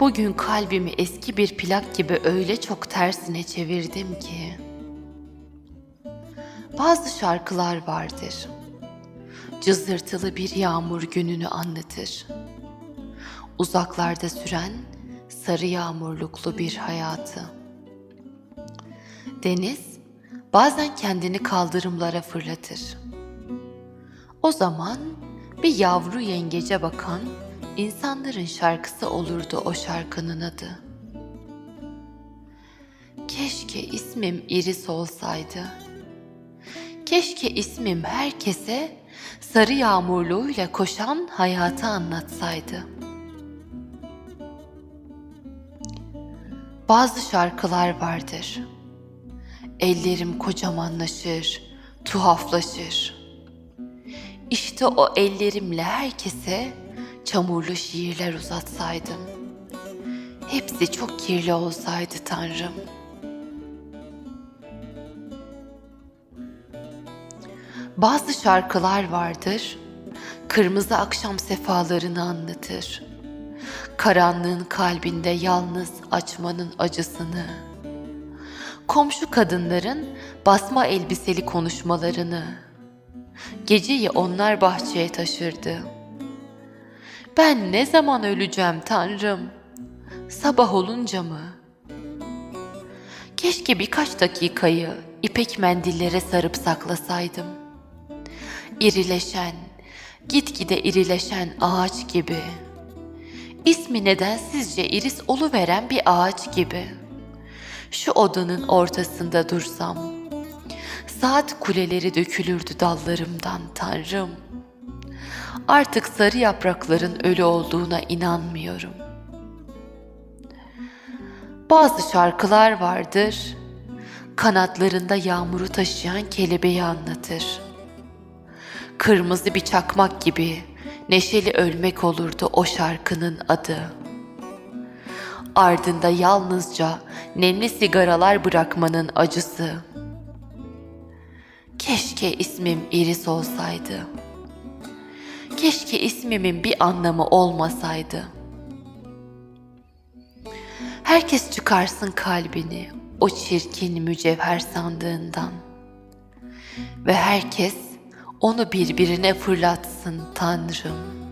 Bugün kalbimi eski bir plak gibi öyle çok tersine çevirdim ki. Bazı şarkılar vardır. Cızırtılı bir yağmur gününü anlatır. Uzaklarda süren sarı yağmurluklu bir hayatı. Deniz bazen kendini kaldırımlara fırlatır. O zaman bir yavru yengece bakan insanların şarkısı olurdu o şarkının adı. Keşke ismim Iris olsaydı. Keşke ismim herkese sarı yağmurluğuyla koşan hayatı anlatsaydı. Bazı şarkılar vardır. Ellerim kocamanlaşır, tuhaflaşır. İşte o ellerimle herkese çamurlu şiirler uzatsaydım. Hepsi çok kirli olsaydı Tanrım. Bazı şarkılar vardır, kırmızı akşam sefalarını anlatır. Karanlığın kalbinde yalnız açmanın acısını. Komşu kadınların basma elbiseli konuşmalarını. Geceyi onlar bahçeye taşırdı. Ben ne zaman öleceğim Tanrım? Sabah olunca mı? Keşke birkaç dakikayı ipek mendillere sarıp saklasaydım. İrileşen, gitgide irileşen ağaç gibi. İsmi nedensizce iris oluveren bir ağaç gibi. Şu odanın ortasında dursam, saat kuleleri dökülürdü dallarımdan Tanrım. Artık sarı yaprakların ölü olduğuna inanmıyorum. Bazı şarkılar vardır, kanatlarında yağmuru taşıyan kelebeği anlatır. Kırmızı bir çakmak gibi neşeli ölmek olurdu o şarkının adı. Ardında yalnızca nemli sigaralar bırakmanın acısı. Keşke ismim Iris olsaydı. Keşke ismimin bir anlamı olmasaydı. Herkes çıkarsın kalbini o çirkin mücevher sandığından. Ve herkes onu birbirine fırlatsın Tanrım.